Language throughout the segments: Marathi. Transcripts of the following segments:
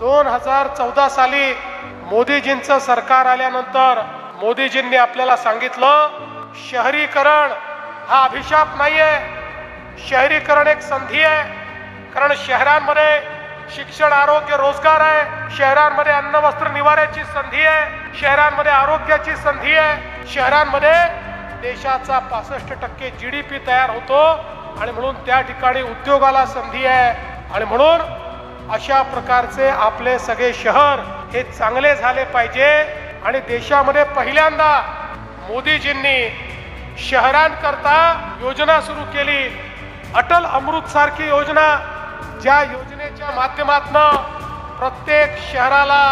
दोन हजार चौदा साली मोदीजींचं सरकार आल्यानंतर मोदीजींनी आपल्याला सांगितलं शहरीकरण हा अभिशाप नाहीये. शहरीकरण एक संधी आहे. कारण शहरांमध्ये शिक्षण आरोग्य रोजगार आहे. शहरांमध्ये अन्न वस्त्र निवाऱ्याची संधी आहे. शहरांमध्ये आरोग्याची संधी आहे. शहरांमध्ये देशाचा पासष्ट टक्के जी डी पी तयार होतो. आणि म्हणून त्या ठिकाणी उद्योगाला संधी आहे. आणि म्हणून अशा प्रकारचे आपले सगळे शहर हे चांगले झाले पाहिजे. आणि देशामध्ये पहिल्यांदा मोदीजींनी शहरांकरता योजना सुरू केली. अटल अमृत सारखी योजना ज्या योजनेच्या माध्यमातून प्रत्येक शहराला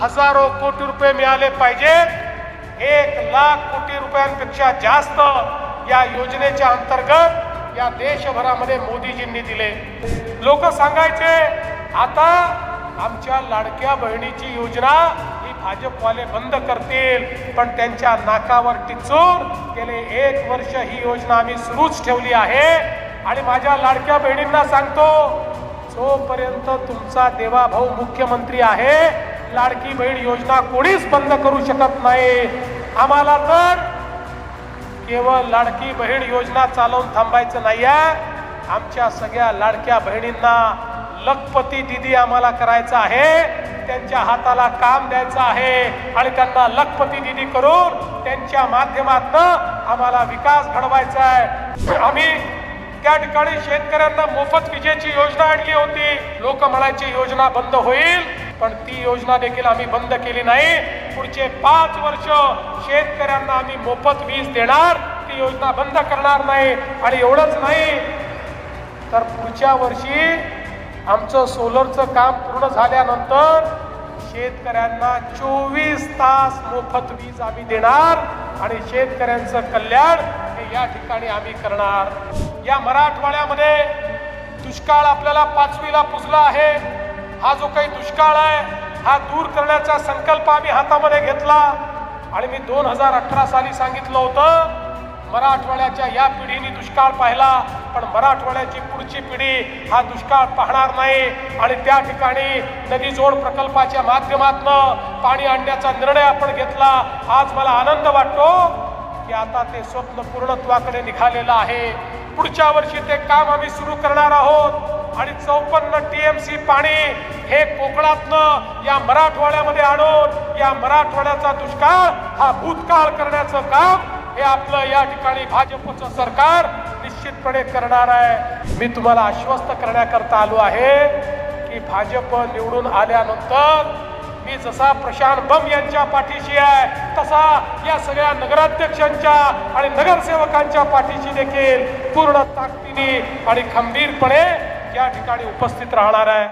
हजारो कोटी रुपये मिळाले पाहिजे. एक लाख कोटी रुपयांपेक्षा जास्त या योजनेच्या अंतर्गत या देशभरामध्ये मोदीजींनी दिले. लोक सांगायचे आता आमच्या लाडक्या बहिणीची योजना ही भाजपवाले बंद करतील पण त्यांच्या नाकावर टिचून गेले एक वर्ष ही योजना आम्ही सुरूच ठेवली आहे. आणि माझ्या लाडक्या बहिणींना सांगतो जोपर्यंत तुमचा देवाभाऊ मुख्यमंत्री आहे लाडकी बहीण योजना कोणीच बंद करू शकत नाही. आम्हाला तर केवळ लाडकी बहीण योजना चालवून थांबायचं नाही आहे आमच्या सगळ्या लाडक्या बहिणींना लखपती दिदी आम्हाला करायचं आहे. त्यांच्या हाताला काम द्यायचं आहे आणि त्यांना लखपती दिदी करून त्यांच्या माध्यमातून आम्हाला विकास घडवायचा आहे. आम्ही त्या ठिकाणी शेतकऱ्यांना मोफत विजेची योजना आणली होती. लोक म्हणायची योजना बंद होईल. पण ती योजना देखील आम्ही बंद केली नाही. पुढचे पाच वर्ष शेतकऱ्यांना आम्ही मोफत वीज देणार. ती योजना बंद करणार नाही आणि एवढंच नाही. तर पुढच्या वर्षी आमचं सोलरचं काम पूर्ण झाल्यानंतर शेतकऱ्यांना चोवीस तास मोफत वीज आम्ही देणार आणि शेतकऱ्यांचं कल्याण हे या ठिकाणी आम्ही करणार. या मराठवाड्यामध्ये दुष्काळ आपल्याला पाचवीला पुजला आहे. हा जो काही दुष्काळ आहे हा दूर करण्याचा संकल्प आम्ही हातामध्ये घेतला. आणि मी दोन हजार अठरा साली सांगितलं होतं मराठवाड्याच्या या पिढीने दुष्काळ पाहिला पण मराठवाड्याची पुढची पिढी हा दुष्काळ पाहणार नाही. आणि त्या ठिकाणी नदी जोड प्रकल्पाच्या माध्यमातून पाणी आणण्याचा निर्णय आपण घेतला. आज मला आनंद वाटतो की आता ते स्वप्न पूर्णत्वाकडे निघालेलं आहे. पुढच्या वर्षी ते काम आम्ही सुरू करणार आहोत. आणि चौपन्न टीएमसी पाणी हे कोकणातनं या मराठवाड्यामध्ये आणून या मराठवाड्याचा दुष्काळ हा भूतकाळ करण्याचं काम हे आपलं या ठिकाणी भाजपचं सरकार निश्चितपणे करणार आहे. मी तुम्हाला आश्वस्त करण्याकरता आलो आहे की भाजप निवडून आल्यानंतर मी जसा प्रशांत बम यांच्या पाठीशी आहे तसा या सगळ्या नगराध्यक्षांच्या आणि नगरसेवकांच्या पाठीशी देखील पूर्ण ताकदीने आणि खंबीरपणे या ठिकाणी उपस्थित राहणार आहे.